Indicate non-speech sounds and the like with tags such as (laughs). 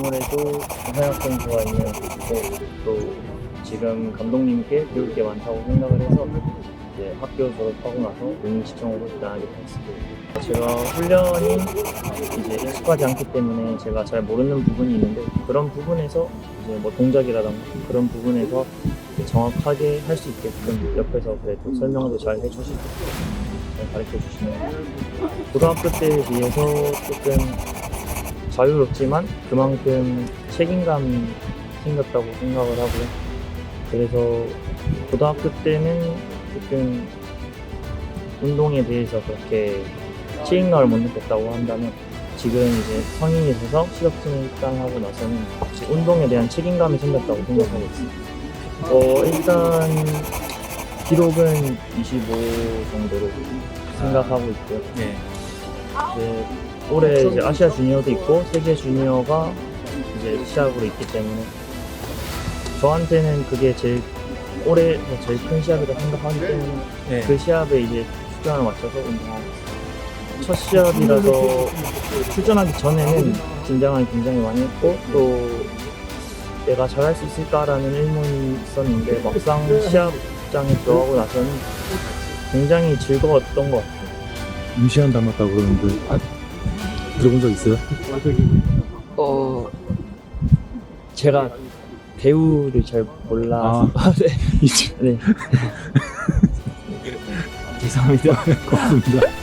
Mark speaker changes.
Speaker 1: 아무래도 선수가 있는 또 지금 감독님께 배울 게 많다고 생각을 해서 이제 학교 졸업하고 나서 용인시청으로 입단하게 됐습니다. 제가 훈련이 이제 익숙하지 않기 때문에 제가 잘 모르는 부분이 있는데 그런 부분에서 이제 뭐 동작이라던가 그런 부분에서 정확하게 할 수 있게끔 옆에서 그래도 설명도 잘 해주시고 잘 가르쳐 주시면 고등학교 때에 비해서 조금 자유롭지만 그만큼 책임감이 생겼다고 생각을 하고요. 그래서 고등학교 때는 조금 운동에 대해서 그렇게 책임감을 못 느꼈다고 한다면 지금 이제 성인이 돼서 실업팀에 입단하고 나서는 운동에 대한 책임감이 생겼다고 생각하고 있습니다. 어, 일단 기록은 25 정도로 생각하고 있고요.
Speaker 2: 네.
Speaker 1: 올해 이제 아시아 주니어도 있고 세계 주니어가 이제 시합으로 있기 때문에 저한테는 그게 제일 올해에서 제일 큰 시합이라고 생각하기 때문에
Speaker 2: 네.
Speaker 1: 그 시합에 이제 수련을 맞춰서 운동하고 있어요. 첫 시합이라서 출전하기 전에는 긴장을 굉장히 많이 했고 또 내가 잘할 수 있을까라는 의문이 있었는데 막상 시합장에 들어가고 나서는 굉장히 즐거웠던 것 같아요.
Speaker 3: 무시한 닮았다고 그러는데 아, 들어본 적 있어요?
Speaker 1: 어 제가 배우를 잘 몰라서 (laughs) 네.
Speaker 3: 이제
Speaker 1: 네. (laughs) 죄송합니다. (laughs)
Speaker 3: 고맙습니다.